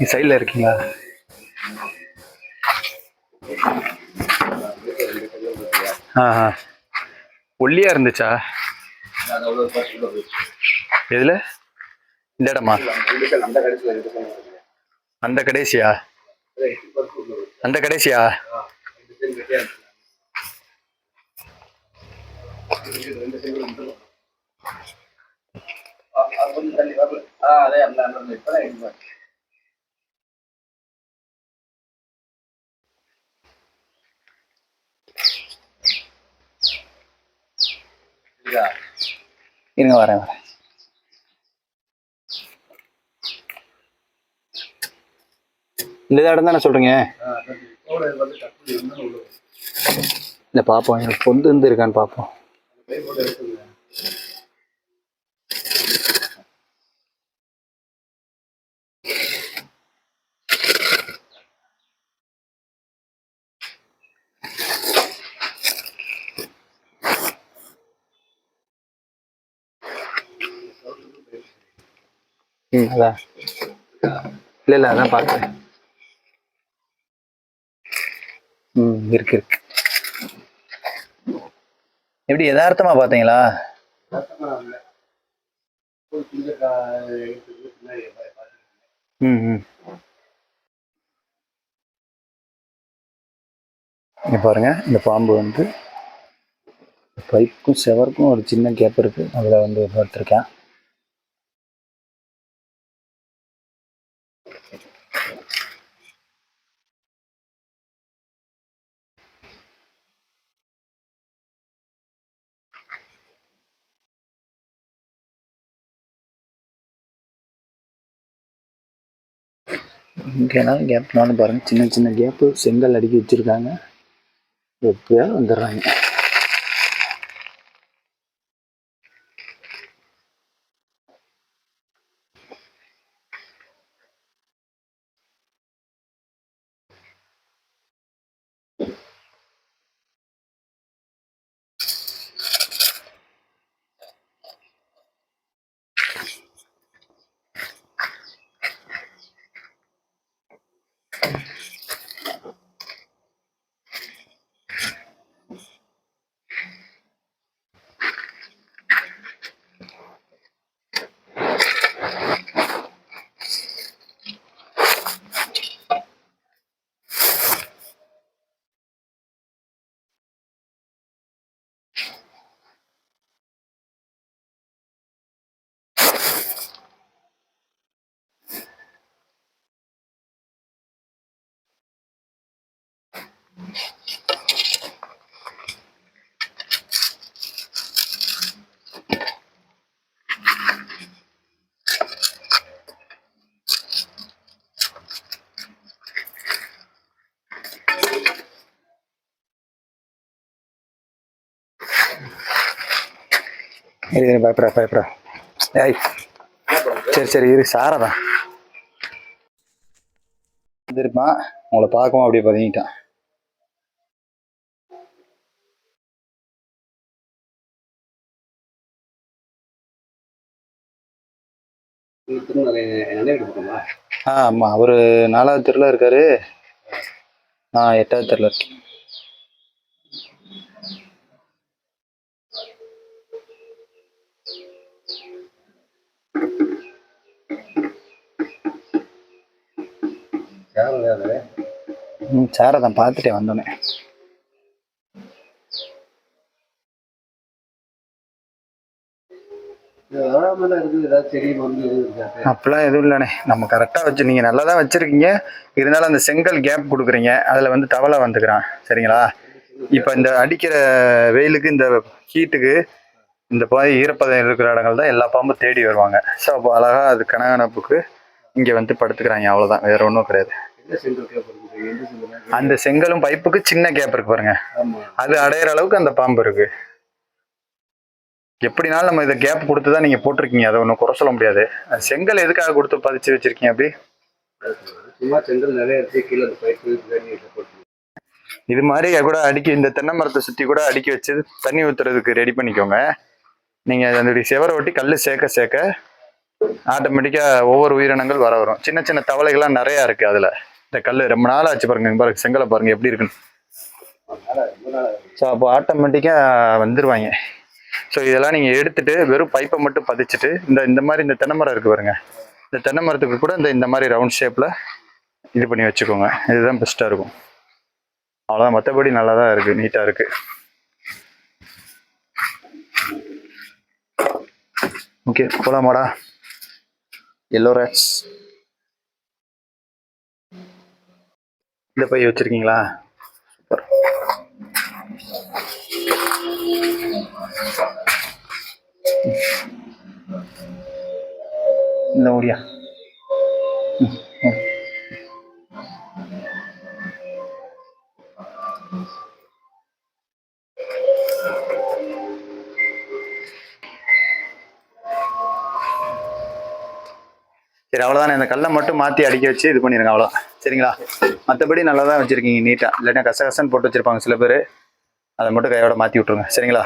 நீ சைடில் இருக்கீங்களா? ஆஹா ஒல்லியா இருந்துச்சா? எதுல? இந்த இடமா? அந்த கடைசியா? அந்த கடைசியா? இருங்க வரேன் வரேன். இந்த இடம் தானே சொல்றீங்க? இல்லை பார்ப்போம் எனக்கு பொந்து இருந்து இருக்கான்னு பார்ப்போம் அதான். இல்லை இல்லை அதான் பார்த்தேன். ம் இருக்கு இருக்கு. எப்படி யதார்த்தமா பார்த்தீங்களா? ம் ம். இங்க பாருங்க இந்த பாம்பு வந்து பைப்புக்கும் செவருக்கும் ஒரு சின்ன கேப் இருக்கு. அதில் வந்து பார்த்துருக்கேன். கேப் கேப்னாலும் பாருங்க. சின்ன சின்ன கேப்பு செங்கல் அடுக்கி வச்சிருக்காங்க. எப்பயாவது வந்துடுறாங்க இரு இரு, பயப்படா பயப்படா ஏய் சரி சரி இரு சாரதான் இருப்பான் உங்களை பார்க்கவும் அப்படியே பதுங்கிட்டான் ஆ ஆமாம் அவர் நாலாவது தெருவில் இருக்காரு. நான் எட்டாவது தெருவில் இருக்கேன். ம் சாரதான் பார்த்துட்டேன் வந்தோடனே அப்படிலாம் எதுவும் இல்லைண்ணே. நம்ம கரெக்டாக வச்சு நீங்கள் நல்லா தான் வச்சுருக்கீங்க. இருந்தாலும் அந்த செங்கல் கேப் கொடுக்குறீங்க. அதில் வந்து தவளை வந்துக்கிறான். சரிங்களா? இப்போ இந்த அடிக்கிற வெயிலுக்கு இந்த ஹீட்டுக்கு இந்த பாய் ஈரப்பதம் இருக்கிற இடங்கள் தான் எல்லா பாம்பும் தேடி வருவாங்க. ஸோ அப்போ அழகாக அது கனகனப்புக்கு இங்கே வந்து படுத்துக்கிறாங்க. அவ்வளோதான் வேற ஒன்றும் கிடையாது. அந்த செங்கலும் பைப்புக்கு சின்ன கேப் இருக்கு பாருங்க. அது அடையிற அளவுக்கு அந்த பாம்பு இருக்கு. எப்படினாலும் நம்ம இதை கேப் கொடுத்து தான் நீங்கள் போட்டிருக்கீங்க. அதை ஒன்றும் குறை சொல்ல முடியாது. செங்கல் எதுக்காக கொடுத்து பதிச்சு வச்சிருக்கீங்க அப்படி? சும்மா செங்கல் நிறைய கீழே இது மாதிரி கூட அடுக்கி இந்த தென்னை மரத்தை சுற்றி கூட அடுக்கி வச்சு தண்ணி ஊற்றுறதுக்கு ரெடி பண்ணிக்கோங்க. நீங்கள் அந்த செவரை ஒட்டி கல் சேர்க்க சேர்க்க ஆட்டோமேட்டிக்காக ஒவ்வொரு உயிரினங்கள் வர வரும். சின்ன சின்ன தவளைகள்லாம் நிறையா இருக்குது அதில். இந்த கல் ரொம்ப நாள் ஆச்சு பாருங்க. பாருங்க செங்கலை பாருங்க எப்படி இருக்குன்னு. ஸோ அப்போ ஆட்டோமேட்டிக்காக வந்துடுவாங்க ஸோ இதெல்லாம் நீங்கள் எடுத்துட்டு வெறும் பைப்பை மட்டும் பதிச்சுட்டு இந்த இந்த மாதிரி இந்த தென்னை மரம் இருக்குது பாருங்க. இந்த தென்னை மரத்துக்கு கூட இந்த இந்த மாதிரி ரவுண்ட் ஷேப்பில் இது பண்ணி வச்சுக்கோங்க. இதுதான் பெஸ்ட்டாக இருக்கும். அவ்வளோதான் மற்றபடி நல்லா தான் இருக்குது நீட்டாக இருக்குது ஓகே போலாமாடா எல்லோ ரேட்ஸ் இந்த பை வச்சிருக்கீங்களா? சூப்பர் இந்த ஓடியா சரி அவ்வளோதான் இந்த கல்லை மட்டும் மாற்றி அடிக்க வச்சு இது பண்ணிடுங்க அவ்வளோ சரிங்களா? மற்றபடி நல்லா தான் வச்சுருக்கீங்க நீட்டாக இல்லாட்டா கசகசன்னு போட்டு வச்சுருப்பாங்க சில பேர். அதை மட்டும் கையோட மாற்றி விட்ருங்க சரிங்களா?